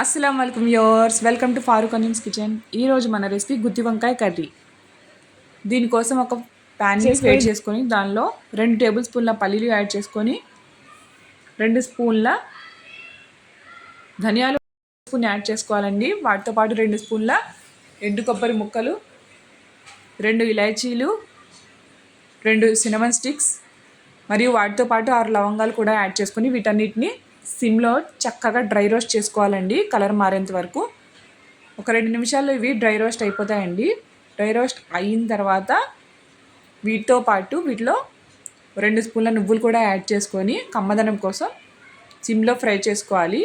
అస్సలం welcome yours welcome to Farooq Anims kitchen ఈరోజు మన రెసిపీ గుత్తి వంకాయ కర్రీ. దీనికోసం ఒక ప్యాన్ వేడి చేసుకొని దానిలో రెండు టేబుల్ స్పూన్ల పల్లీలు యాడ్ చేసుకొని రెండు స్పూన్ల ధనియాలు స్పూన్ యాడ్ చేసుకోవాలండి. వాటితో పాటు రెండు స్పూన్ల ఎండు కొబ్బరి ముక్కలు రెండు ఇలాచీలు రెండు సినమన్ స్టిక్స్ మరియు వాటితో పాటు ఆరు లవంగాలు కూడా యాడ్ చేసుకొని వీటన్నిటిని సిమ్లో చక్కగా డ్రై రోస్ట్ చేసుకోవాలండి కలర్ మారేంత వరకు. ఒక రెండు నిమిషాల్లో ఇవి డ్రై రోస్ట్ అయిపోతాయండి. డ్రై రోస్ట్ అయిన తర్వాత వీటితో పాటు వీటిలో రెండు స్పూన్ల నువ్వులు కూడా యాడ్ చేసుకొని కమ్మదనం కోసం సిమ్లో ఫ్రై చేసుకోవాలి.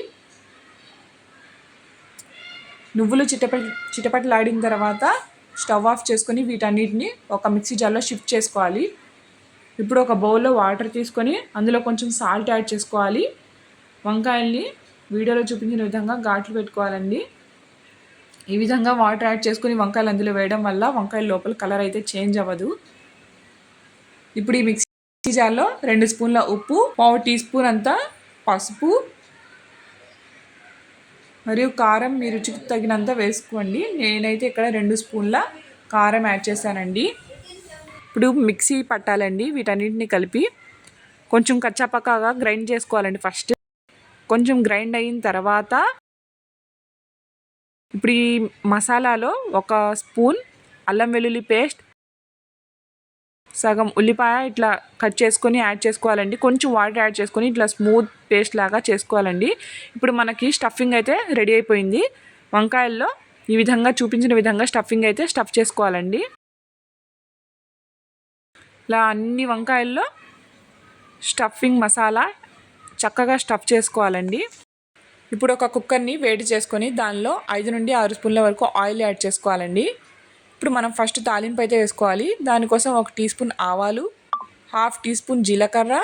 నువ్వులు చిటపటి చిటపటలాడిన తర్వాత స్టవ్ ఆఫ్ చేసుకొని వీటన్నిటిని ఒక మిక్సీ జార్లో షిఫ్ట్ చేసుకోవాలి. ఇప్పుడు ఒక బౌల్లో వాటర్ తీసుకొని అందులో కొంచెం సాల్ట్ యాడ్ చేసుకోవాలి. వంకాయల్ని వీడియోలో చూపించిన విధంగా ఘాట్లు పెట్టుకోవాలండి. ఈ విధంగా వాటర్ యాడ్ చేసుకుని వంకాయలు అందులో వేయడం వల్ల వంకాయల లోపల కలర్ అయితే చేంజ్ అవ్వదు. ఇప్పుడు ఈ మిక్సీ జార్లో రెండు స్పూన్ల ఉప్పు పావు టీ స్పూన్ అంతా పసుపు మరియు కారం మీ రుచికి తగినంత వేసుకోండి. నేనైతే ఇక్కడ రెండు స్పూన్ల కారం యాడ్ చేశానండి. ఇప్పుడు మిక్సీ పట్టాలండి. వీటన్నిటిని కలిపి కొంచెం కచ్చాపక్కగా గ్రైండ్ చేసుకోవాలండి ఫస్ట్. కొంచెం గ్రైండ్ అయిన తర్వాత ఇప్పుడు ఈ మసాలాలో ఒక స్పూన్ అల్లం వెల్లుల్లి పేస్ట్ సగం ఉల్లిపాయ ఇట్లా కట్ చేసుకొని యాడ్ చేసుకోవాలండి. కొంచెం వాటర్ యాడ్ చేసుకొని ఇట్లా స్మూత్ పేస్ట్ లాగా చేసుకోవాలండి. ఇప్పుడు మనకి స్టఫింగ్ అయితే రెడీ అయిపోయింది. వంకాయల్లో ఈ విధంగా చూపించిన విధంగా స్టఫింగ్ అయితే స్టఫ్ చేసుకోవాలండి. ఇలా అన్ని వంకాయల్లో స్టఫింగ్ మసాలా చక్కగా స్టఫ్ చేసుకోవాలండి. ఇప్పుడు ఒక కుక్కర్ని వేడి చేసుకొని దానిలో ఐదు నుండి ఆరు స్పూన్ల వరకు ఆయిల్ యాడ్ చేసుకోవాలండి. ఇప్పుడు మనం ఫస్ట్ తాలింపు అయితే వేసుకోవాలి. దానికోసం ఒక టీ స్పూన్ ఆవాలు హాఫ్ టీ స్పూన్ జీలకర్ర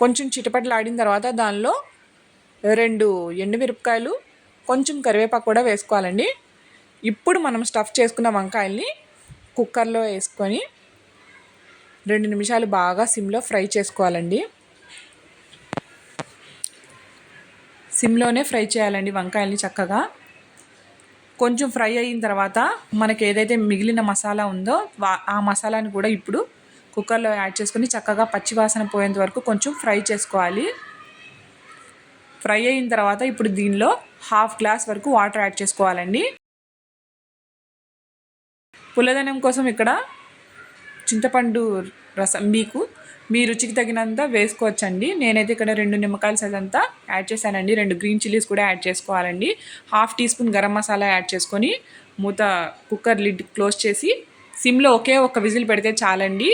కొంచెం చిటపటలాడిన తర్వాత దానిలో రెండు ఎండుమిరపకాయలు కొంచెం కరివేపాకు కూడా వేసుకోవాలండి. ఇప్పుడు మనం స్టఫ్ చేసుకున్న వంకాయల్ని కుక్కర్లో వేసుకొని రెండు నిమిషాలు బాగా సిమ్లో ఫ్రై చేసుకోవాలండి. సిమ్లోనే ఫ్రై చేయాలండి వంకాయల్ని చక్కగా. కొంచెం ఫ్రై అయిన తర్వాత మనకి ఏదైతే మిగిలిన మసాలా ఉందో ఆ మసాలాని కూడా ఇప్పుడు కుక్కర్లో యాడ్ చేసుకొని చక్కగా పచ్చివాసన పోయేంత వరకు కొంచెం ఫ్రై చేసుకోవాలి. ఫ్రై అయిన తర్వాత ఇప్పుడు దీనిలో హాఫ్ గ్లాస్ వరకు వాటర్ యాడ్ చేసుకోవాలండి. పుల్లదనం కోసం ఇక్కడ చింతపండు రసం మీకు మీ రుచికి తగినంత వేసుకోవచ్చండి. నేనైతే ఇక్కడ రెండు నిమ్మకాయల సైజ్ అంతా యాడ్ చేశానండి. రెండు గ్రీన్ చిల్లీస్ కూడా యాడ్ చేసుకోవాలండి. Half teaspoon garam masala add చేసుకొని మూత కుక్కర్ లిడ్ క్లోజ్ చేసి సిమ్లో ఒకే ఒక విజిల్ పెడితే చాలండి.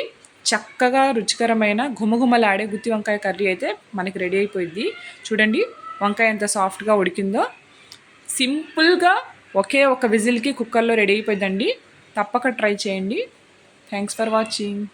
చక్కగా రుచికరమైన ఘుమఘుమలాడే గుత్తి వంకాయ కర్రీ అయితే మనకి రెడీ అయిపోయింది. చూడండి వంకాయ ఎంత సాఫ్ట్గా ఉడికిందో. సింపుల్గా ఒకే ఒక విజిల్కి కుక్కర్లో రెడీ అయిపోయిందండి. తప్పక ట్రై చేయండి. Thanks for watching